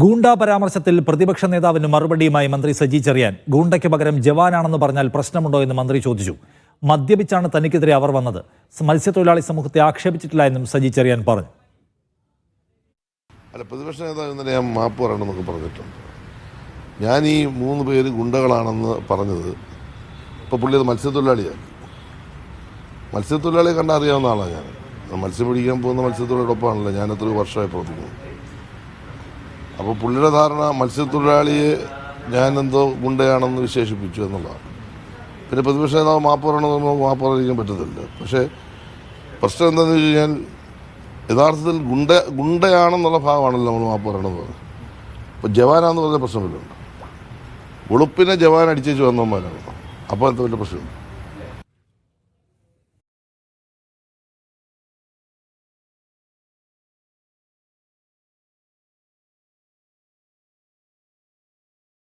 ഗൂണ്ട പരാമർശത്തിൽ പ്രതിപക്ഷ നേതാവിന് മറുപടിയുമായി മന്ത്രി സജി ചെറിയാൻ. ഗൂണ്ടയ്ക്ക് പകരം ജവാനാണെന്ന് പറഞ്ഞാൽ പ്രശ്നമുണ്ടോ എന്ന് മന്ത്രി ചോദിച്ചു. മദ്യപിച്ചാണ് തനിക്കെതിരെ അവർ വന്നത്. മത്സ്യത്തൊഴിലാളി സമൂഹത്തെ ആക്ഷേപിച്ചിട്ടില്ല എന്നും സജി ചെറിയാൻ പറഞ്ഞു. അല്ല പ്രതിപക്ഷ നേതാവ് ഇന്നലെ ഞാൻ മാപ്പ് പറയണമെന്നൊക്കെ പറഞ്ഞിട്ടുണ്ട്. ഞാൻ ഈ മൂന്ന് പേര് ഗുണ്ടകളാണെന്ന് പറഞ്ഞത് ഇപ്പോൾ പുള്ളി അത് മത്സ്യത്തൊഴിലാളിയാണ് മത്സ്യത്തൊഴിലാളിയെ കണ്ടാൽ അറിയാവുന്ന ആളാണ് ഞാൻ. മത്സ്യം പിടിക്കാൻ പോകുന്ന മത്സ്യത്തൊഴിലാളിയോടൊപ്പമാണല്ലോ ഞാൻ എത്രയോ വർഷമായി പ്രവർത്തിക്കുന്നത് അപ്പോൾ പുള്ളിയുടെ ധാരണ മത്സ്യത്തൊഴിലാളിയെ ഞാൻ എന്തോ ഗുണ്ടയാണെന്ന് വിശേഷിപ്പിച്ചു എന്നുള്ളതാണ്. പിന്നെ പ്രതിപക്ഷ നേതാവ് മാപ്പ് പറയണമെന്ന് നമുക്ക് പറ്റത്തില്ല. പക്ഷേ പ്രശ്നം എന്താണെന്ന് വെച്ച് കഴിഞ്ഞാൽ യഥാർത്ഥത്തിൽ ഗുണ്ട ഗുണ്ടയാണെന്നുള്ള ഭാഗമാണല്ലോ നമ്മൾ മാപ്പ് പറഞ്ഞത്. അപ്പോൾ ജവാനാന്ന് പറഞ്ഞ പ്രശ്നമില്ലുണ്ട് ഉളുപ്പിനെ ജവാൻ അടിച്ചേച്ച് വന്നവന്മാരാണ്? അപ്പോൾ എന്താ വലിയ പ്രശ്നമുണ്ട്?